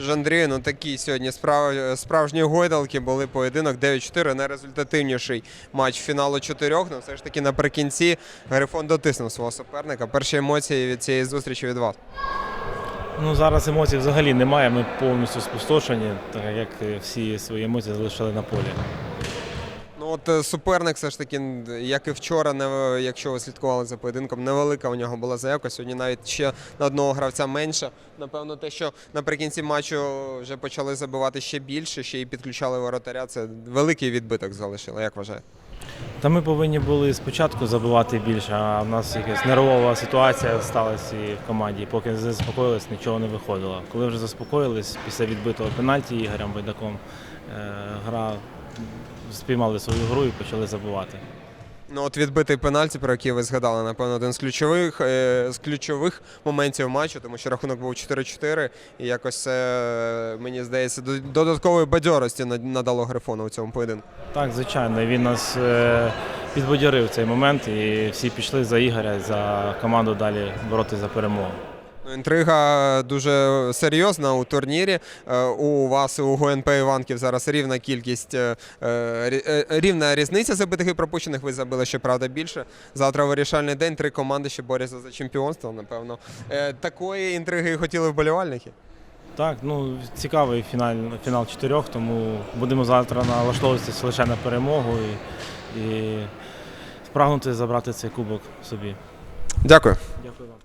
ж Андрію, ну такі сьогодні справ... справжні гойдалки були поєдинок 9-4, найрезультативніший матч фіналу чотирьох. Ну все ж таки наприкінці Грифон дотиснув свого суперника. Перші емоції від цієї зустрічі від вас. Ну, зараз емоцій взагалі немає. Ми повністю спустошені, так як е, всі свої емоції залишили на полі. Ну от е, суперник все ж таки, як і вчора, не, якщо ви слідкували за поєдинком, невелика у нього була заявка. Сьогодні навіть ще на одного гравця менше. Напевно, те, що наприкінці матчу вже почали забивати ще більше, ще і підключали воротаря. Це великий відбиток залишило. Як вважаєте? Та ми повинні були спочатку забивати більше, а в нас якась нервова ситуація сталася і в команді. Поки не заспокоїлись, нічого не виходило. Коли вже заспокоїлись, після відбитого пенальті Ігорем Байдаком е, гра спіймали свою гру і почали забивати. Ну от відбитий пенальті, про який ви згадали, напевно, один з ключових е, з ключових моментів матчу, тому що рахунок був 4-4, і якось це, мені здається, до- додаткової бадьорості над- надало Грифону у цьому поєдинку. Так, звичайно, він нас е, підбадьорив цей момент, і всі пішли за Ігоря, за команду далі боротися за перемогу. Ну, Інтрига дуже серйозна у турнірі. Е, У вас у ГНП Іванків зараз рівна кількість, е, е, рі- рівна різниця забитих і пропущених. Ви забили щоправда більше. Завтра вирішальний день. Три команди ще борються за чемпіонство. Напевно, такої інтриги хотіли вболівальники. Так, ну цікавий фіналь, фінал чотирьох, тому будемо завтра налаштовуватися лише на перемогу і, і прагнути забрати цей кубок собі. Дякую. Дякую вам.